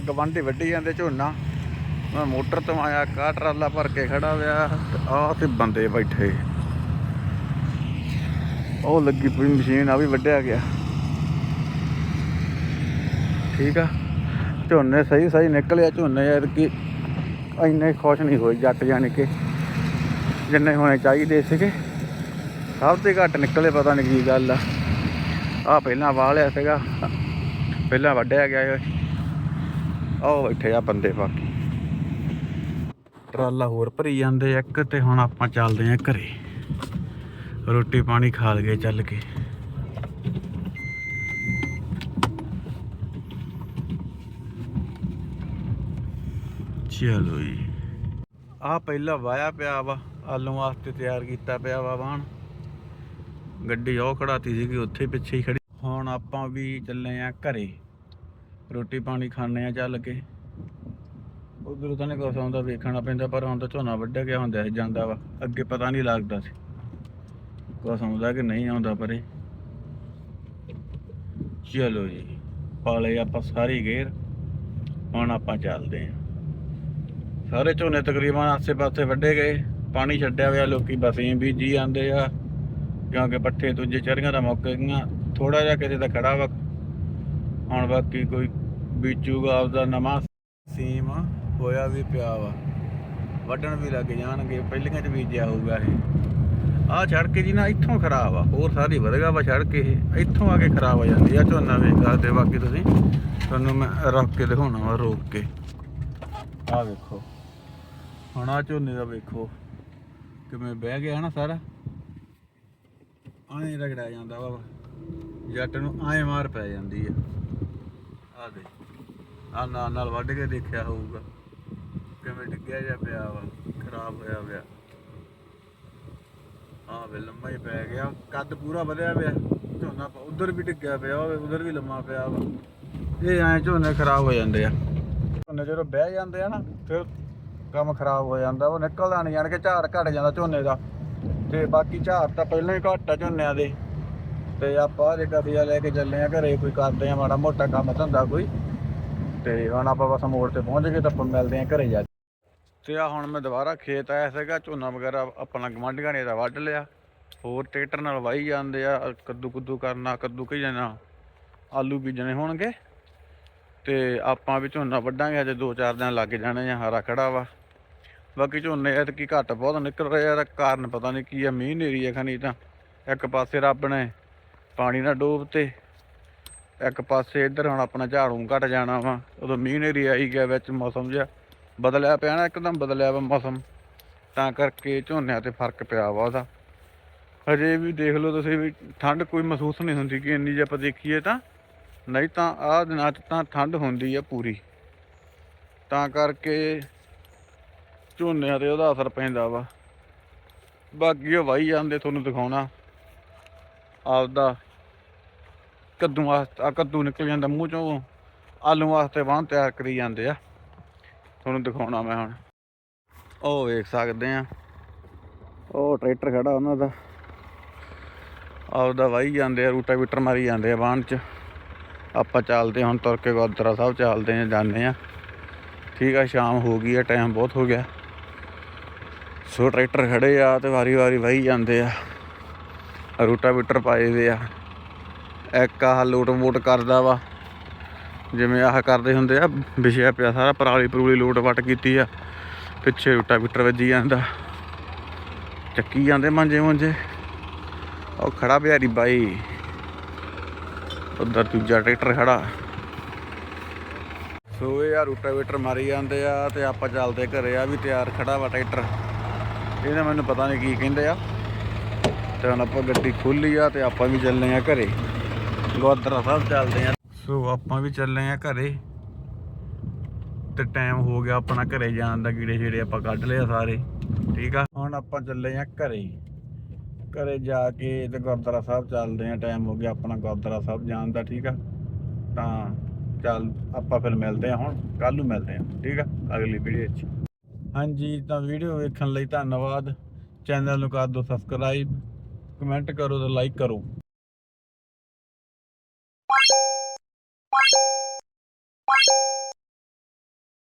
ਗਵੰਡੀ ਵੱਢੀ ਜਾਂਦੇ ਝੋਨਾ। ਮੈਂ ਮੋਟਰ ਤੋਂ ਆਇਆ ਕਾ ਟਰਾਲਾ ਭਰ ਕੇ ਖੜਾ ਹੋਇਆ, ਆਹ ਤੇ ਬੰਦੇ ਬੈਠੇ। ਉਹ ਲੱਗੀ ਪਈ ਮਸ਼ੀਨ ਆ ਵੀ ਵੱਢਿਆ ਗਿਆ। ਠੀਕ ਆ? ਝੋਨੇ ਸਹੀ ਸਹੀ ਨਿਕਲਿਆ, ਝੋਨੇ ਯਾਰ ਕਿ ਇੰਨੇ ਖੁਸ਼ ਨਹੀਂ ਹੋਏ ਜੱਟ ਜਾਣ ਕੇ, ਜਿੰਨੇ ਹੋਣੇ ਚਾਹੀਦੇ ਸੀਗੇ। ਸਭ ਤੋਂ ਘੱਟ ਨਿਕਲੇ, ਪਤਾ ਨਹੀਂ ਕੀ ਗੱਲ ਆ। ਆ ਪਹਿਲਾਂ ਵਾਲਿਆ ਸੀਗਾ, ਪਹਿਲਾਂ ਵੱਢਿਆ ਗਿਆ ਇਹ ਉਹ ਬੈਠੇ ਆ ਬੰਦੇ ਬਾਕੀ। ਟਰਾਲਾ ਹੋਰ ਭਰੀ ਜਾਂਦੇ ਆ, ਇੱਕ ਤੇ ਹੁਣ ਆਪਾਂ ਚੱਲਦੇ ਆ ਘਰੇ। ਰੋਟੀ ਪਾਣੀ ਖਾ ਲਗੇ ਚੱਲ ਕੇ। ਚਲੋ ਜੀ। ਆ ਪਹਿਲਾਂ ਵਾਇਆ ਪਿਆ ਵਾ ਆਲੂ ਵਾਸਤੇ ਤਿਆਰ ਕੀਤਾ ਪਿਆ ਵਾ ਵਾਹਣ। ਗੱਡੀ ਉਹ ਖੜਾਤੀ ਸੀਗੀ, ਉੱਥੇ ਪਿੱਛੇ ਹੀ ਖੜੀ। ਹੁਣ ਆਪਾਂ ਵੀ ਚੱਲੇ ਆ ਘਰੇ। ਰੋਟੀ ਪਾਣੀ ਖਾਣੇ ਆ ਚੱਲ ਕੇ। ਉਧਰ ਤਾਂ ਨਹੀਂ ਕੁਛ ਆਉਂਦਾ, ਵੇਖਣਾ ਪੈਂਦਾ, ਪਰ ਹੁਣ ਤਾਂ ਝੋਨਾ ਵੱਢਿਆ ਗਿਆ ਹੁੰਦਾ ਜਾਂਦਾ ਵਾ। ਅੱਗੇ ਪਤਾ ਨਹੀਂ ਲੱਗਦਾ ਸੀ। ਕੁਛ ਆਉਂਦਾ ਕਿ ਨਹੀਂ ਆਉਂਦਾ ਪਰੇ ਚਲੋ ਜੀ, ਪਾਲੇ ਆਪਾਂ ਸਾਰੀ ਗੇਰ। ਹੁਣ ਆਪਾਂ ਚੱਲਦੇ ਆ ਸਾਰੇ ਝੋਨੇ ਤਕਰੀਬਨ ਆਸੇ-ਪਾਸੇ ਵੱਢੇ ਗਏ। ਪਾਣੀ ਛੱਡਿਆ ਹੋਇਆ, ਲੋਕੀ ਬਸੀਂ ਬੀਜੀ ਜਾਂਦੇ ਆ। ਕਿਉਂਕਿ ਪੱਠੇ ਦੂਜੇ ਚਰੀਆਂ ਦਾ ਮੁੱਕ ਗਈਆਂ ਥੋੜਾ ਜਿਹਾ ਕਿਸੇ ਦਾ ਖੜਾ ਵਾ ਹੁਣ ਬਾਕੀ ਕੋਈ ਬੀਜੂਗਾ ਆਪਦਾ ਨਵਾਂ ਸੀਮ ਹੋਇਆ ਵੀ ਪਿਆ ਵਾ। ਵੱਢਣ ਵੀ ਲੱਗ ਜਾਣਗੇ, ਪਹਿਲੀਆਂ ਚ ਬੀਜਿਆ ਹੋਊਗਾ ਇਹ। ਆਹ ਸੜਕ ਜੀ ਨਾ ਇੱਥੋਂ ਖਰਾਬ ਆ, ਹੋਰ ਸਾਰੀ ਵਧਗਾ ਵਾ ਸੜਕ ਇਹ। ਇੱਥੋਂ ਆ ਕੇ ਖਰਾਬ ਹੋ ਜਾਂਦੀ ਆ ਝੋਨਾ ਵੇਖ ਸਕਦੇ ਬਾਕੀ ਤੁਸੀਂ ਤੁਹਾਨੂੰ ਮੈਂ ਰੱਖ ਕੇ ਦਿਖਾਉਣਾ ਵਾ ਰੋਕ ਕੇ। ਆਹ ਵੇਖੋ, ਹੁਣ ਆ ਝੋਨੇ ਦਾ ਵੇਖੋ ਕਿਵੇਂ ਬਹਿ ਗਿਆ ਨਾ ਸਾਰਾ। ਆਏ ਰਗੜਿਆ ਜਾਂਦਾ ਵਾ। ਜੱਟ ਨੂੰ ਆਏ ਮਾਰ ਪੈ ਜਾਂਦੀ ਆ। ਆ ਦੇ। ਆ ਨਾਲ ਨਾਲ ਵੱਢ ਕੇ ਦੇਖਿਆ ਹੋਊਗਾ। ਕਿਵੇਂ ਡਿੱਗਿਆ ਜਾਂ ਪਿਆ ਵਾ, ਖਰਾਬ ਹੋਇਆ ਪਿਆ। ਆ ਵੇ ਲੰਮਾ ਹੀ ਪੈ ਗਿਆ। ਕੱਦ ਪੂਰਾ ਵਧਿਆ ਪਿਆ। ਝੋਨਾ ਉਧਰ ਵੀ ਡਿੱਗਿਆ ਪਿਆ ਹੋਵੇ ਉਧਰ ਵੀ ਲੰਮਾ ਪਿਆ ਵਾ। ਇਹ ਐਂ ਝੋਨੇ ਖਰਾਬ ਹੋ ਜਾਂਦੇ ਆ। ਝੋਨੇ ਜਦੋਂ ਬਹਿ ਜਾਂਦੇ ਆ ਨਾ, ਫਿਰ ਕੰਮ ਖਰਾਬ ਹੋ ਜਾਂਦਾ। ਉਹ ਨਿਕਲਦਾ ਨਹੀਂ ਜਾਣ ਕੇ ਝਾੜ ਘਟ ਜਾਂਦਾ ਝੋਨੇ ਦਾ। ਤੇ ਬਾਕੀ ਝਾੜ ਤਾਂ ਪਹਿਲਾਂ ਹੀ ਘੱਟ ਆ ਝੋਨਿਆਂ ਦੇ। ਤੇ ਆਪਾਂ ਜੇ ਕਦੀਆ ਲੈ ਕੇ ਚੱਲੇ ਆ ਘਰੇ, ਕੋਈ ਕਰਦੇ ਆ ਮਾੜਾ ਮੋਟਾ ਕੰਮ ਧੰਦਾ ਕੋਈ। ਤੇ ਹੁਣ ਆਪਾਂ ਬਸ ਮੋੜ ਤੇ ਪਹੁੰਚ ਗਏ ਤਾਂ ਆਪਾਂ ਮਿਲਦੇ ਆ ਘਰੇ ਜਾ ਕੇ। ਤੇ ਆ ਹੁਣ ਮੈਂ ਦੁਬਾਰਾ ਖੇਤ ਆਇਆ ਸੀਗਾ, ਝੋਨਾ ਵਗੈਰਾ ਆਪਣਾ ਗਵਾਂਢੀਆਂ ਨੇ ਦਾ ਵੱਢ ਲਿਆ। ਹੋਰ ਟਰੈਕਟਰ ਨਾਲ ਵਾਹੀ ਜਾਂਦੇ ਆ ਕੱਦੂ ਕੁੱਦੂ ਕਰਨਾ, ਕੱਦੂ ਕਹੀ ਜਾਣਾ, ਆਲੂ ਬੀਜਣੇ ਹੋਣਗੇ। ਤੇ ਆਪਾਂ ਵੀ ਝੋਨਾ ਵੱਢਾਂਗੇ ਅਜੇ 2-4 ਦਿਨ ਲੱਗ ਜਾਣੇ ਆ, ਹਰਾ ਖੜਾ ਵਾ। ਬਾਕੀ ਝੋਨੇ ਐਤਕੀ ਘੱਟ ਬਹੁਤ ਨਿਕਲ ਰਹੇ ਆ ਦਾ ਕਾਰਨ ਪਤਾ ਨਹੀਂ ਕੀ ਆ, ਮੀਂਹ ਨੇਰੀ ਆ ਖਣੀ ਤਾਂ। ਇੱਕ ਪਾਸੇ ਰੱਬ ਨੇ ਪਾਣੀ ਨਾ ਡੋਬ ਤੇ ਇੱਕ ਪਾਸੇ ਇੱਧਰ ਹੁਣ ਆਪਣਾ ਝਾੜੂ ਘਟ ਜਾਣਾ ਵਾ, ਉਦੋਂ ਮੀਂਹ ਨੇਰੀ ਆਈ ਗਿਆ ਵਿੱਚ ਮੌਸਮ ਜਿਹਾ, ਬਦਲਿਆ ਪਿਆ ਨਾ, ਇੱਕਦਮ ਬਦਲਿਆ ਵਾ ਮੌਸਮ। ਤਾਂ ਕਰਕੇ ਝੋਨਿਆਂ ਤੇ ਫ਼ਰਕ ਪਿਆ ਵਾ ਉਹਦਾ। ਹਜੇ ਵੀ ਦੇਖ ਲਓ ਤੁਸੀਂ ਵੀ ਠੰਡ ਕੋਈ ਮਹਿਸੂਸ ਨਹੀਂ ਹੁੰਦੀ ਕਿ ਇੰਨੀ ਜੇ ਆਪਾਂ ਦੇਖੀਏ ਤਾਂ, ਨਹੀਂ ਤਾਂ ਆਹ ਦਿਨਾਂ 'ਚ ਤਾਂ ਠੰਡ ਹੁੰਦੀ ਆ ਪੂਰੀ। ਤਾਂ ਕਰਕੇ ਝੋਨਿਆਂ ਤੇ ਉਹਦਾ ਅਸਰ ਪੈਂਦਾ ਵਾ। ਬਾਕੀ ਉਹ ਵਾਈ ਜਾਂਦੇ ਤੁਹਾਨੂੰ ਦਿਖਾਉਣਾ। ਆਪਦਾ ਕੱਦੂ ਵਾਸਤੇ ਕੱਦੂ ਨਿਕਲ ਜਾਂਦਾ ਮੂੰਹ ਚੋਂ, ਆਲੂ ਵਾਸਤੇ ਵਾਹਣ ਤਿਆਰ ਕਰੀ ਜਾਂਦੇ ਆ। ਤੁਹਾਨੂੰ ਦਿਖਾਉਣਾ ਮੈਂ ਹੁਣ। ਉਹ ਵੇਖ ਸਕਦੇ ਆ। ਉਹ ਟਰੈਕਟਰ ਖੜਾ ਉਹਨਾਂ ਦਾ। ਆਪਦਾ ਵਾਈ ਜਾਂਦੇ ਆ ਰੂਟਾਵੀਟਰ ਮਾਰੀ ਜਾਂਦੇ ਆ ਵਾਹਣ ਚ। ਆਪਾਂ ਚੱਲਦੇ ਹੁਣ ਤੁਰ ਕੇ ਗੁਰਦੁਆਰਾ ਸਾਹਿਬ, ਚੱਲਦੇ ਆ ਜਾਂਦੇ ਆ ਠੀਕ ਆ, ਸ਼ਾਮ ਹੋ ਗਈ ਆ ਟਾਈਮ ਬਹੁਤ ਹੋ ਗਿਆ। ਸੋ ਟਰੈਕਟਰ ਖੜੇ ਆ ਤੇ ਵਾਰੀ ਵਾਰੀ ਵਾਹੀ ਜਾਂਦੇ ਆ। ਰੂਟਾਵੀਟਰ ਪਾਏ ਵੇ ਆ। ਇੱਕ ਆਹ ਲੋਟ ਵੋਟ ਕਰਦਾ ਵਾ। ਜਿਵੇਂ ਆਹ ਕਰਦੇ ਹੁੰਦੇ ਆ, ਵਿਛਿਆ ਪਿਆ ਸਾਰਾ, ਪਰਾਲੀ ਪਰੂਲੀ ਲੋਟ ਵਟ ਕੀਤੀ ਆ। ਪਿੱਛੇ ਰੂਟਾਵੀਟਰ ਵੱਜੀ ਜਾਂਦਾ। ਚੱਕੀ ਜਾਂਦੇ ਮਾਂਜੇ ਮੁੰਜੇ। ਉਹ ਖੜਾ ਪਿਆਰੀ ਬਾਈ। ਉਧਰ ਦੂਜਾ ਟਰੈਕਟਰ ਖੜਾ। ਸੋ ਇਹ ਆ ਰੂਟਾਵੇਟਰ ਮਾਰੀ ਜਾਂਦੇ ਆ ਤੇ ਆਪਾਂ ਚੱਲਦੇ ਘਰੇ ਆ ਵੀ ਤਿਆਰ ਖੜਾ ਵਾ ਟਰੈਕਟਰ। ਇਹਦਾ ਮੈਨੂੰ ਪਤਾ ਨਹੀਂ ਕੀ ਕਹਿੰਦੇ ਆ। ਤੇ ਹੁਣ ਆਪਾਂ ਗੱਡੀ ਖੋਲੀ ਆ ਤੇ ਆਪਾਂ ਵੀ ਚੱਲਨੇ ਆ ਘਰੇ। ਗੁਰਦੁਆਰਾ ਸਾਹਿਬ ਚੱਲਦੇ ਆ। ਸੋ ਆਪਾਂ ਵੀ ਚੱਲੇ ਆ ਘਰੇ। ਤੇ ਟਾਈਮ ਹੋ ਗਿਆ ਆਪਣਾ ਘਰੇ ਜਾਣ ਦਾ, ਕੀੜੇ ਛੇੜੇ ਆਪਾਂ ਕੱਢ ਲਏ ਸਾਰੇ। ਠੀਕ ਆ? ਹੁਣ ਆਪਾਂ ਚੱਲੇ ਆ ਘਰੇ। ਘਰੇ ਜਾ ਕੇ ਤੇ ਗੁਰਦੁਆਰਾ ਸਾਹਿਬ ਚੱਲਦੇ ਆ। ਟਾਈਮ ਹੋ ਗਿਆ ਆਪਣਾ ਗੁਰਦੁਆਰਾ ਸਾਹਿਬ ਜਾਣ ਦਾ, ਠੀਕ ਆ? ਤਾਂ ਚੱਲ ਆਪਾਂ ਫਿਰ ਮਿਲਦੇ ਆ ਹੁਣ। ਕੱਲ ਨੂੰ ਮਿਲਦੇ ਆ। ਠੀਕ ਆ? ਅਗਲੀ ਵੀਡੀਓ 'ਚ ਹਾਂਜੀ, ਤਾਂ ਵੀਡੀਓ ਵੇਖਣ ਲਈ ਧੰਨਵਾਦ। ਚੈਨਲ ਨੂੰ ਕਰ ਦਿਓ ਸਬਸਕ੍ਰਾਈਬ ਕਮੈਂਟ ਕਰੋ ਤੇ ਲਾਈਕ ਕਰੋ।